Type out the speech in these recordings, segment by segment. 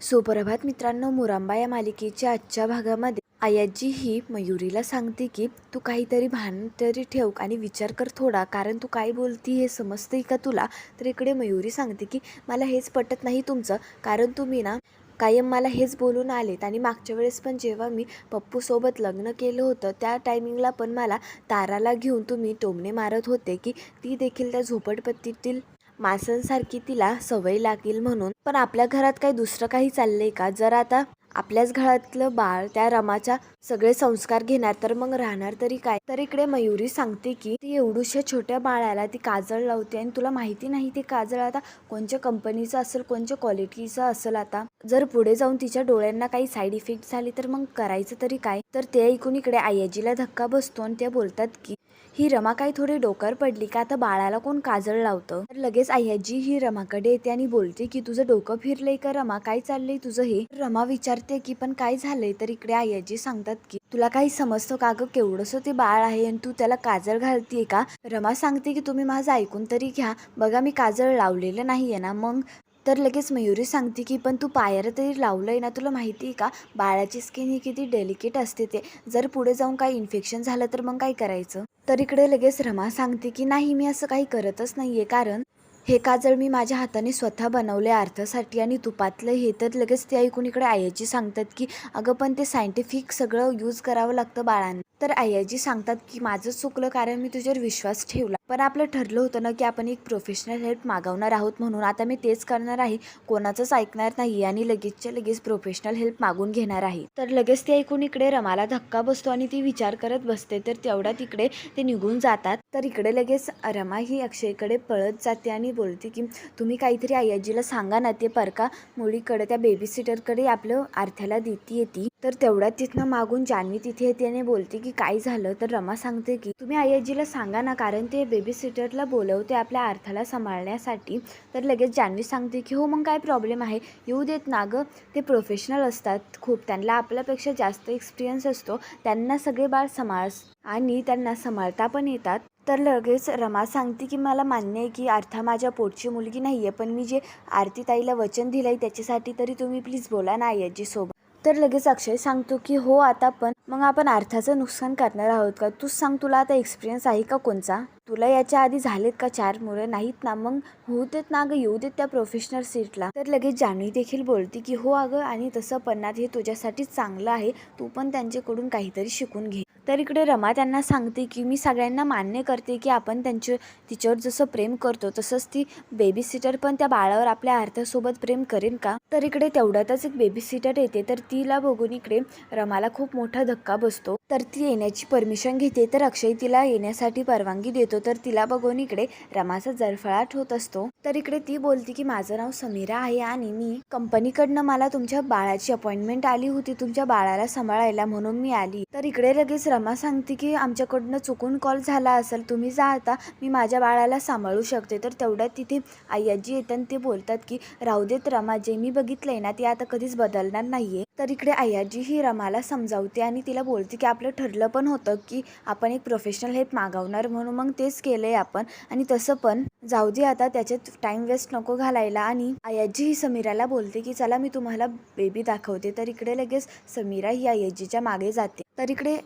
सुप्रभात मित्रांनो मुरांबा या मालिकेच्या आजच्या भागामध्ये आयाजी ही मयुरीला सांगते की तू काहीतरी भान तरी ठेव आणि विचार कर थोडा कारण तू काय बोलती हे समजते का तुला? तर इकडे मयुरी सांगते की मला हेच पटत नाही तुमचं कारण तुम्ही ना कायम मला हेच बोलून आलेत आणि मागच्या वेळेस पण जेव्हा मी पप्पूसोबत लग्न केलं होतं त्या टायमिंगला पण मला ताराला घेऊन तुम्ही टोमणे मारत होते की ती देखील त्या झोपडपट्टीतील मासांसारखी तिला सवय लागेल म्हणून. पण आपल्या घरात काही दुसरं काही चाललंय का? जर आता आपल्याच घरातलं बाळ त्या रमाच्या सगळे संस्कार घेणार तर मग राहणार तरी काय? तर इकडे मयुरी सांगते की ती एवढूशा छोट्या बाळाला ती काजळ लावते आणि तुला माहिती नाही ते काजळ आता कोणत्या कंपनीचं असेल कोणत्या क्वालिटीचं असेल आता? जर पुढे जाऊन तिच्या डोळ्यांना काही साईड इफेक्ट झाले तर मग करायचं तरी काय? तर ते ऐकून इकडे आयाजीला धक्का बसतो आणि ते बोलतात की ही रमा काही थोडी डोकर पडली का आता बाळाला कोण काजळ लावतं? तर लगेच आयाजी ही रमाकडे येते आणि बोलते की तुझं डोकं फिरलंय का रमा? काय चाललंय तुझं हे? रमा विचारते की पण काय झालंय? तर इकडे आयाजी सांगतात की तुला काही समजतं का ग? केवढंसं ते बाळ आहे आणि तू त्याला काजळ घालतीये का? रमा सांगते की तुम्ही माझं ऐकून तरी घ्या. बघा मी काजळ लावलेलं नाहीये ना मग? तर लगेच मयुरी सांगते की पण तू पायर तरी लावलंय ना तुला माहिती आहे का? बाळाची स्किन ही किती डेलिकेट असते ते. जर पुढे जाऊन काही इन्फेक्शन झालं तर मग काय करायचं? तर इकडे लगेच रमा सांगते की नाही मी असं काही करतच नाही आहे कारण हे काजळ मी माझ्या हाताने स्वतः बनवले अर्थासाठी आणि तुपातलं हे तर लगेच ते ऐकून इकडे आयाजी सांगतात की अगं पण ते सायंटिफिक सगळं यूज करावं लागतं बाळांना. तर आयाजी सांगतात की माझं चुकलं कारण मी तुझ्यावर विश्वास ठेवला. पण आपलं ठरलं होतं ना की आपण एक प्रोफेशनल हेल्प मागवणार आहोत म्हणून. आता मी तेच करणार आहे. कोणाचंच ऐकणार नाही आणि लगेचच्या लगेच प्रोफेशनल हेल्प मागून घेणार आहे. तर लगेच ते ऐकून इकडे रमाला धक्का बसतो आणि ती विचार करत बसते. तर तेवढ्या तिकडे ते निघून जातात. तर इकडे लगेच रमा ही अक्षयकडे पळत जाते आणि बोलते की तुम्ही काहीतरी आयाजीला सांगा ना ते परका मुलीकडे त्या बेबीसिटरकडे आपलं आर्थ्याला देती येते. तर तेवढ्यात तिथनं मागून जान्हवी तिथे येते आणि बोलते की काय झालं? तर रमा सांगते की तुम्ही आयाजीला सांगा ना कारण ते बेबी सिटरला बोलवते आपल्या अर्थाला सांभाळण्यासाठी. तर लगेच जान्हवी सांगते की हो मग काय प्रॉब्लेम आहे? येऊ देत ना गं. ते प्रोफेशनल असतात खूप. त्यांना आपल्यापेक्षा जास्त एक्सपिरियन्स असतो. त्यांना सगळे बाळ सांभाळ आणि त्यांना सांभाळता पण येतात. तर लगेच रमा सांगते की मला मान्य आहे की अर्था माझ्या पोटची मुलगी नाही आहे पण मी जे आरती ताईला वचन दिलं आहे त्याच्यासाठी तरी तुम्ही प्लीज बोला ना आजीसोबत तर लगेच अक्षय सांगतो की हो आता पण मग आपण अर्थाचं नुकसान करणार आहोत का? तूच सांग तुला आता एक्सपिरियन्स आहे का कोणचा? तुला याच्या आधी झालेत का चार मुलं? नाहीत ना. मग होऊ देत ना अगं येऊ देत त्या प्रोफेशनल सीटला तर लगेच जान्हवी देखील बोलते की हो अगं आणि तसं पन्नात हे तुझ्यासाठीच चांगलं आहे. तू पण त्यांच्याकडून काहीतरी शिकून घे. तर इकडे रमा त्यांना सांगते की मी सगळ्यांना मान्य करते की आपण त्यांच्या तिच्यावर जसं प्रेम करतो तसंच ती बेबी सिटर पण त्या बाळावर आपल्या आर्थासोबत प्रेम करेन का? तर इकडे तेवढ्यातच एक बेबी सिटर येते. तर तिला बघून इकडे रमाला खूप मोठा धक्का बसतो. तर ती येण्याची परमिशन घेते. तर अक्षय तिला येण्यासाठी परवानगी देतो. तर तिला बघून इकडे रमाचा जरफळाट होत असतो. तर इकडे ती बोलते की माझं नाव समीरा आहे आणि मी कंपनीकडनं मला तुमच्या बाळाची अपॉइंटमेंट आली होती तुमच्या बाळाला सांभाळायला म्हणून मी आली. तर इकडे लगेच रमा सांगते की आमच्याकडनं चुकून कॉल झाला असेल तुम्ही जा आता मी माझ्या बाळाला सांभाळू शकते. तर तेवढ्यात तिथे आयाजी येतात आणि ते बोलतात की राहू देत रमा जे मी बघितलंय ना ते आता कधीच बदलणार नाहीये. तर इकडे आयाजी ही रमाला समजावते आणि तिला बोलते की आपलं ठरलं पण होतं की आपण एक प्रोफेशनल हेल्प मागवणार म्हणून मग ते तेच केलंय आपण. आणि तसं पण जाऊ दे आता त्याच्यात टाइम वेस्ट नको घालायला. आणि आयाजी ही समीराला बोलते की चला मी तुम्हाला बेबी दाखवते. तर इकडे लगेच समीरा ही आयाजीच्या मागे जाते. तर इकडे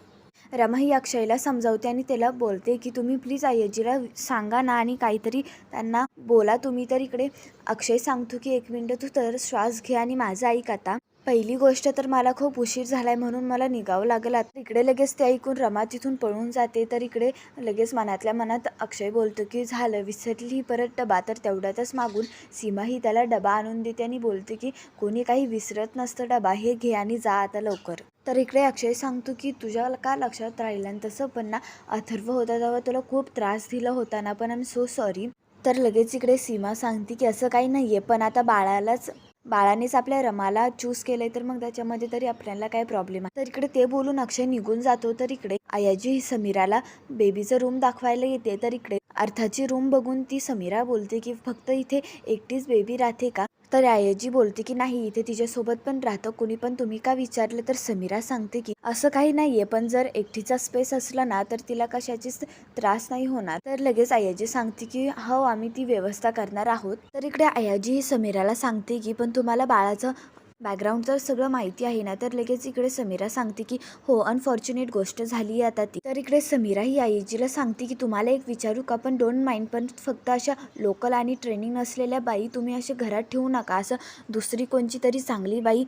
रमा ही अक्षयला समजावते आणि त्याला बोलते की तुम्ही प्लीज आयजीला सांगा ना आणि काहीतरी त्यांना बोला. तुम्ही तर इकडे अक्षय सांगतो की एक मिनटं तू तर श्वास घे आणि माझं ऐक आता. पहिली गोष्ट तर मला खूप उशीर झाला आहे म्हणून मला निघावं लागेल. आता इकडे लगेच ते ऐकून रमा तिथून पळून जाते. तर इकडे लगेच मनातल्या मनात अक्षय बोलतो की झालं विसरली ही परत डबा. तर तेवढ्यातच मागून सीमा ही त्याला डबा आणून देते आणि बोलते की कोणी काही विसरत नसतं डबा हे घे आणि जा आता लवकर. तर इकडे अक्षय सांगतो की तुझ्या का लक्षात राहिलं आणि तसं पण ना अथर्व होता तेव्हा तुला खूप त्रास दिला होता ना पण आय एम सो सॉरी तर लगेच इकडे सीमा सांगते की असं काही नाही आहे पण आता बाळालाच बाळानेच आपल्या रमाला चूज केलंय तर मग त्याच्यामध्ये तरी आपल्याला काय प्रॉब्लेम आहे? तर इकडे ते बोलून अक्षय निघून जातो तर इकडे आयाजी समीराला बेबीचं रूम दाखवायला येते. तर इकडे अर्थाची रूम बघून ती समीरा बोलते की फक्त इथे एकटीच बेबी राहते का? तर आयजी बोलते की नाही इथे तिच्यासोबत पण राहतं. कुणी पण तुम्ही का विचारलं तर समीरा सांगते की असं काही नाही आहे पण जर एकटीचा स्पेस असला ना तर तिला कशाचीच त्रास नाही होणार. तर लगेच आयाजी सांगते की हो आम्ही ती व्यवस्था करणार आहोत. तर इकडे आयाजी ही समीराला सांगते की पण तुम्हाला बाळाचं बॅकग्राऊंड तर सगळं माहिती आहे ना तर लगेच इकडे समीरा सांगते की हो अनफॉर्च्युनेट गोष्ट झाली आहे आता ती. तर इकडे समीरा ही आईजीला सांगते की तुम्हाला एक विचारू का? पण डोंट माइंड पण फक्त अशा लोकल आणि ट्रेनिंग नसलेल्या बाई तुम्ही असे घरात ठेवू नका. असं दुसरी कोणची तरी चांगली बाई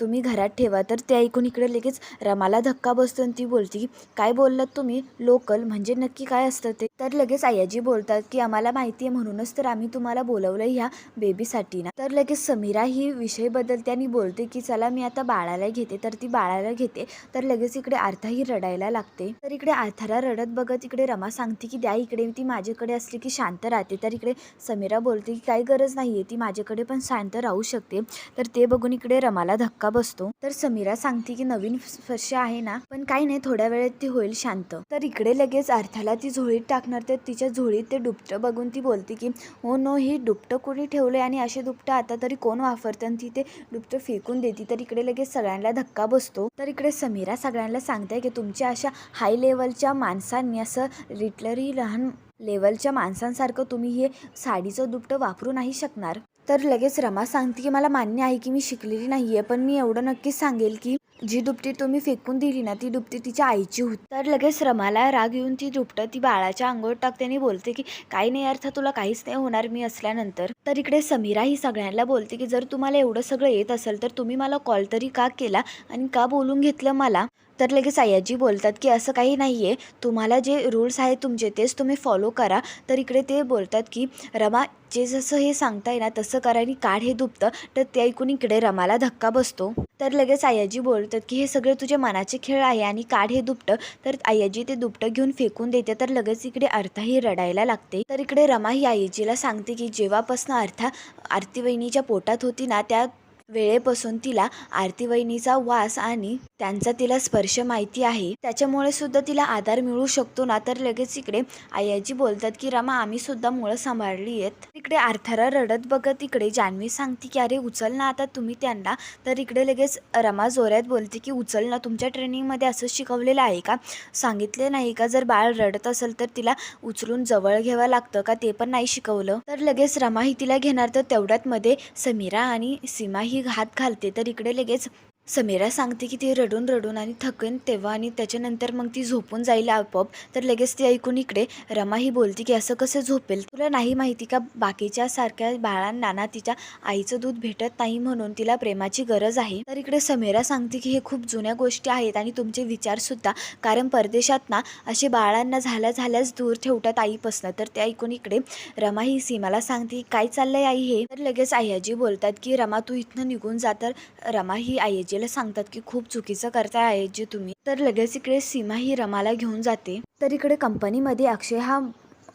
तुम्ही घरात ठेवा. तर ते ऐकून इकडे लगेच रमाला धक्का बसतो आणि ती बोलते की काय बोललात तुम्ही? लोकल म्हणजे नक्की काय असतं ते? तर लगेच आयाजी बोलतात की आम्हाला माहिती आहे म्हणूनच तर आम्ही तुम्हाला बोलवलं ह्या बेबीसाठी ना. तर लगेच समीरा ही विषय बदलते आणि बोलते की चला मी आता बाळाला घेते. तर ती बाळाला घेते. तर लगेच इकडे आर्था ही रडायला लागते. तर इकडे आर्थाला रडत बघत इकडे रमा सांगते की द्या इकडे ती माझ्याकडे असली की शांत राहते. तर इकडे समीरा बोलते की काही गरज नाही आहे ती माझ्याकडे पण शांत राहू शकते. तर ते बघून इकडे रमाला धक्का धक्का बसतो. तर समीरा सांगते की नवीन स्पर्श आहे ना पण काही नाही थोड्या वेळेत ती होईल शांत. तर इकडे लगेच अर्थाला ती झोळीत टाकणार तर तिच्या झोळीत ते दुपटं बघून ती बोलते की हो नो ही दुपटं कोणी ठेवलंय आणि असे दुपटं आता तरी कोण वापरतं? आणि ती ते दुपटं फेकून देते. तर इकडे लगेच सगळ्यांना धक्का बसतो. तर इकडे समीरा सगळ्यांना सांगते की तुमच्या अशा हाय लेवलच्या माणसांनी असं रिटलरी लहान लेवलच्या माणसांसारखं तुम्ही हे साडीचं दुपटं वापरू नाही शकणार. तर लगेच रमा सांगते की मला मान्य आहे की मी शिकलेली नाही आहे पण मी एवढं नक्कीच सांगेल की जी दुपटी तुम्ही फेकून दिली ना ती दुपटी तिच्या आईची होती. तर लगेच रमाला राग येऊन ती दुपटं ती बाळाच्या अंघोळ टाकते आणि बोलते की काही नाही अर्थ तुला काहीच नाही होणार मी असल्यानंतर. तर इकडे समीरा ही सगळ्यांना बोलते की जर तुम्हाला एवढं सगळं येत असेल तर तुम्ही मला कॉल तरी का केला आणि का बोलून घेतलं मला? तर लगेच आयाजी बोलतात की असं काही नाही आहे तुम्हाला जे रूल्स आहेत तुमचे तेच तुम्ही फॉलो करा. तर इकडे ते बोलतात की रमा जे जसं हे सांगताय ना तसं करा आणि काढ हे दुपतं तर ते ऐकून इकडे रमाला धक्का बसतो. तर लगेच आयाजी बोलतात की हे सगळे तुझे मनाचे खेळ आहे आणि काढ हे दुपटं. तर आयाजी ते दुपटं घेऊन फेकून देते. तर लगेच इकडे अर्थाही रडायला लागते. तर इकडे रमा ही आईजीला सांगते की जेव्हापासनं अर्था आरती वहिनीच्या पोटात होती ना त्या वेळेपासून तिला आरती वहिनीचा वास आणि त्यांचा तिला स्पर्श माहिती आहे. त्याच्यामुळे सुद्धा तिला आधार मिळू शकतो ना तर लगेच इकडे आयाजी बोलतात की रमा आम्ही सुद्धा मुळं सांभाळली आहेत. इकडे आर्थरा रडत बघत इकडे जान्हवी सांगते की अरे उचल ना आता तुम्ही त्यांना. तर इकडे लगेच रमा जोऱ्यात बोलते की उचल ना तुमच्या ट्रेनिंगमध्ये असं शिकवलेलं आहे का? सांगितले नाही का? जर बाळ रडत असेल तर तिला उचलून जवळ घ्यावं लागतं का? ते पण नाही शिकवलं. तर लगेच रमा ही तिला घेणार तर तेवढ्यात मध्ये समीरा आणि सीमा ही हात घालते. तर इकडे लगेच समीरा सांगते की ती रडून रडून आणि थकेन तेव्हा आणि त्याच्यानंतर मग ती झोपून जाईल आपोआप. तर लगेच ती ऐकून इकडे रमा ही बोलते की असं कसं झोपेल? तुला नाही माहिती का बाकीच्या सारख्या बाळांना ना तिच्या आईचं दूध भेटत नाही म्हणून तिला प्रेमाची गरज आहे? तर इकडे समीरा सांगते की हे खूप जुन्या गोष्टी आहेत आणि तुमचे विचारसुद्धा कारण परदेशात ना असे बाळांना झाल्या झाल्याच दूर ठेवतात आईपासनं. तर ते ऐकून इकडे रमा ही सीमाला सांगते काय चाललंय आई हे? तर लगेच आयाजी बोलतात की रमा तू इथनं निघून जा. तर रमा ही आजीला सांगतात की खूप चुकीचं करताय जे तुम्ही. तर लगेच इकडे सीमा ही रमाला घेऊन जाते. तर इकडे कंपनीमध्ये अक्षय हा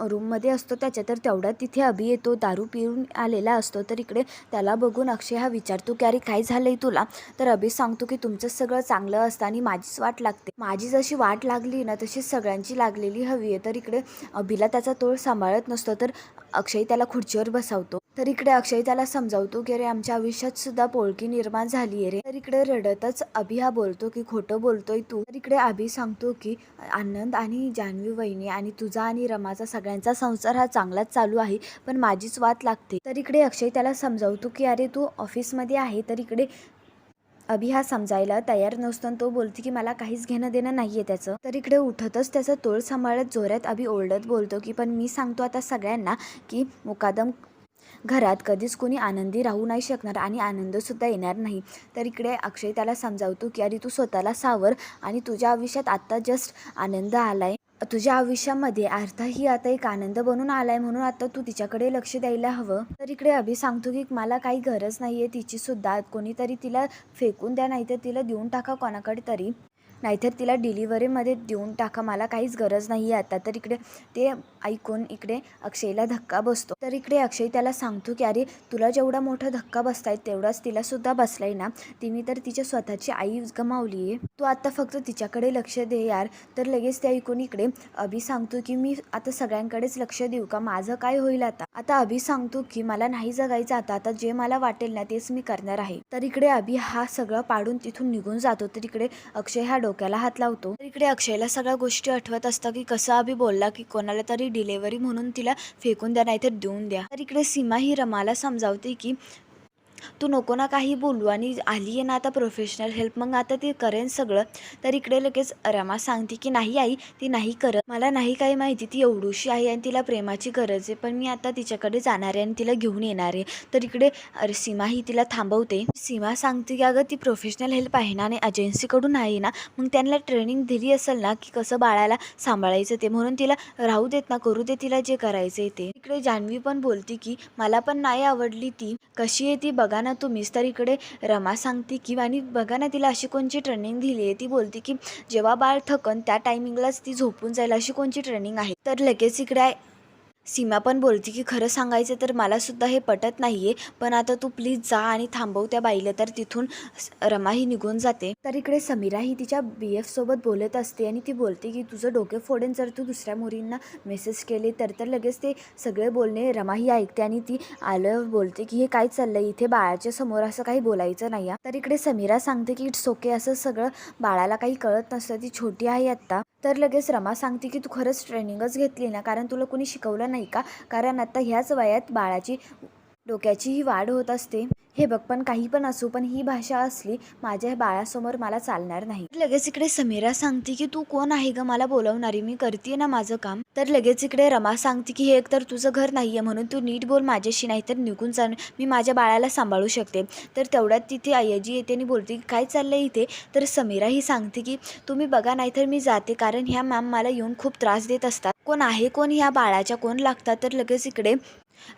रूममध्ये असतो. त्याच्या तर तेवढ्यात तिथे अभि येतो. दारू पिऊन आलेला असतो. तर इकडे त्याला बघून अक्षय हा विचारतो की अरे काय झालंय तुला? तर अभि सांगतो की तुमचं सगळं चांगलं असतं आणि माझीच वाट लागते. माझी जशी वाट लागली ना तशी सगळ्यांची लागलेली हवी आहे. तर इकडे अभिला त्याचा तोळ सांभाळत नसतो. तर अक्षय त्याला खुर्चीवर बसवतो. तर इकडे अक्षय त्याला समजावतो की अरे आमच्या आयुष्यात सुद्धा पोळकी निर्माण झाली आहे रे. तर इकडे रडतच अभि हा बोलतो की खोटं बोलतोय तू. तर इकडे अभि सांगतो की आनंद आणि जान्हवी वहिनी आणि तुझा आणि रमाचा सगळ्यांचा संसार हा चांगलाच चालू आहे पण माझीच वाट लागते. तर इकडे अक्षय त्याला समजावतो की अरे तू ऑफिसमध्ये आहे तर इकडे अभि हा समजायला तयार नसतो तो बोलतो की मला काहीच घेणं देणं नाही आहे त्याचं. तर इकडे उठतच त्याचं तोळ सांभाळत जोरात अभि ओरडत बोलतो की पण मी सांगतो आता सगळ्यांना की मुकादम घरात कधीच कोणी आनंदी राहू नाही शकणार आणि आनंदसुद्धा येणार नाही. तर इकडे अक्षय त्याला समजावतो की अरे तू स्वतःला सावर आणि तुझ्या आयुष्यात आत्ता जस्ट आनंद आलाय. तुझ्या आयुष्यामध्ये अर्था ही आता एक आनंद बनून आलाय म्हणून आता तू तिच्याकडे लक्ष द्यायला हवं. तर इकडे अभि सांगतो की मला काही गरज नाही आहे तिची सुद्धा कोणीतरी तिला फेकून द्या नाही तर तिला देऊन टाका कोणाकडे तरी. नाहीतर तिला डिलिव्हरीमध्ये देऊन टाका मला काहीच गरज नाही आहे आता. तर इकडे ते ऐकून इकडे अक्षयला धक्का बसतो. तर इकडे अक्षय त्याला सांगतो की अरे तुला जेवढा मोठा धक्का बसताय तेवढाच तिलासुद्धा बसलाय ना. तिने तर तिच्या स्वतःची आई गमावली आहे. तू आता फक्त तिच्याकडे लक्ष दे यार. तर लगेच ते ऐकून इकडे अभि सांगतो की मी आता सगळ्यांकडेच लक्ष देऊ का? माझं काय होईल आता? आता अभि सांगतो की मला नाही जगायचं आता. आता जे मला वाटेल ना तेच मी करणार आहे. तर इकडे अभि हा सगळं पाडून तिथून निघून जातो. तर इकडे अक्षय हा डोक्याला हात लावतो. तर इकडे अक्षयला सगळ्या गोष्टी आठवत असतात की कसं अभि बोलला की कोणाला तरी डिलेव्हरी म्हणून तिला फेकून द्या नाहीतर देऊन द्या. तर इकडे सीमा ही रमाला समजावते की तू नको ना काही बोलू. आणि आली आहे ना आता प्रोफेशनल हेल्प मग आता ती करेन सगळं. तर इकडे लगेच रमा सांगते की नाही आई ती नाही करत. मला नाही काही माहिती. ती एवढूशी आहे आणि तिला प्रेमाची गरज आहे. पण मी आता तिच्याकडे जाणार आहे आणि तिला घेऊन येणार आहे. तर इकडे सीमा ही तिला थांबवते. सीमा सांगते की अगं ती प्रोफेशनल हेल्प आहे ना आणि एजन्सीकडून आहे ना मग त्यांना ट्रेनिंग दिली असेल ना की कसं बाळाला सांभाळायचं ते. म्हणून तिला राहू देत ना करू दे तिला जे करायचं आहे ते. इकडे जान्हवी पण बोलते की मला पण नाही आवडली ती. कशी आहे ती बघ बघा ना तुम्हीच तर इकडे रमा सांगते की आणि बघा ना तिला अशी कोणची ट्रेनिंग दिली आहे. ती बोलते की जेव्हा बाळ थकन त्या टायमिंगलाच ती झोपून जाईल अशी कोणची ट्रेनिंग आहे. तर लगेच इकडे सीमा पण बोलते की खरं सांगायचं तर मलासुद्धा हे पटत नाही आहे पण आता तू प्लीज जा आणि थांबव त्या बाईला तर तिथून रमाही निघून जाते. तर इकडे समीरा ही तिच्या बी एफसोबत बोलत असते आणि ती बोलते की तुझं डोके फोडेन जर तू दुसऱ्या मुलींना मेसेज केले तर. तर लगेच ते सगळे बोलणे रमाही ऐकते आणि ती आलं बोलते की हे काय चाललंय? इथे बाळाच्या समोर असं काही बोलायचं नाही आहे. तर इकडे समीरा सांगते की इट्स ओके असं सगळं बाळाला काही कळत नसतं. ती छोटी आहे आत्ता. तर लगेच रमा सांगते की तू खरंच ट्रेनिंगच घेतली ना कारण तुला कोणी शिकवलं नाही का? कारण आता ह्याच वयात बाळाची डोक्याचीही वाढ होत असते. हे बघ पण काही पण असो पण ही भाषा असली माझ्या बाळासमोर मला चालणार नाही. लगेच इकडे समीरा सांगते की तू कोण आहे ग? मला बोलवणारी. मी करते ना माझं काम. तर लगेच इकडे रमा सांगते की हे एकतर तुझं घर नाही आहे म्हणून तू नीट बोल माझ्याशी नाही तर निघून जाण मी माझ्या बाळाला सांभाळू शकते. तर तेवढ्यात तिथे आयजी येते आणि बोलते की काय चाललंय इथे? तर समीरा ही सांगते की तुम्ही बघा नाहीतर मी जाते. कारण ह्या मॅम मला येऊन खूप त्रास देत असतात. कोण आहे कोण? ह्या बाळाच्या कोण लागतात? तर लगेच इकडे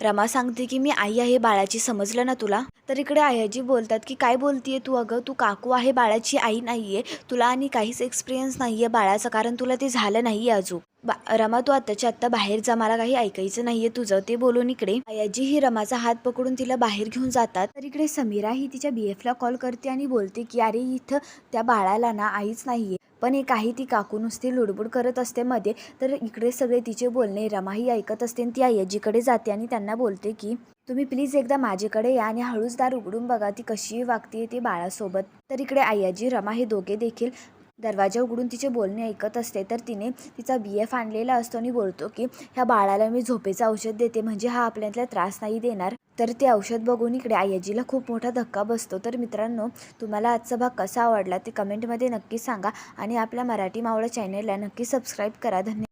रमा सांगते की मी आई आहे बाळाची समजलं ना तुला? तर इकडे आयाजी बोलतात की काय बोलतीये तू अगं? तू काकू आहे बाळाची आई नाहीये. तुला आणि काहीच एक्सपिरियन्स नाहीये बाळाचं कारण तुला ते झालं नाहीये अजून. बा रमा तू आत्ताच्या आत्ता बाहेर जा मला काही ऐकायचं नाहीये तुझं. ते बोलून इकडे. आयाजी ही रमाचा हात पकडून तिला बाहेर घेऊन जातात. तर इकडे समीरा ही तिच्या बी एफला कॉल करते आणि बोलते की अरे इथं त्या बाळाला ना आईच नाहीये. पण हे काही ती काकू नुसती लुडबुड करत असते मध्ये. तर इकडे सगळे तिचे बोलणे रमाही ऐकत असते आणि ती आयजीकडे जाते आणि त्यांना बोलते की तुम्ही प्लीज एकदा माझ्याकडे या आणि हळूच दार उघडून बघा ती कशी वागते ती बाळासोबत. तर इकडे आयाजी रमा हे दोघे देखील दरवाजा उघडून तिचे बोलणे ऐकत असते. तर तिने तिचा बी एफ आणलेला असतो आणि बोलतो की ह्या बाळाला मी झोपेचं औषध देते म्हणजे हा आपल्यातला त्रास नाही देणार. तर ते औषध बघून इकडे आयाजीला खूप मोठा धक्का बसतो. तर मित्रांनो तुम्हाला आजचा भाग कसा आवडला ते कमेंटमध्ये नक्की सांगा आणि आपल्या मराठी मावळा चॅनलला नक्की सबस्क्राईब करा. धन्यवाद.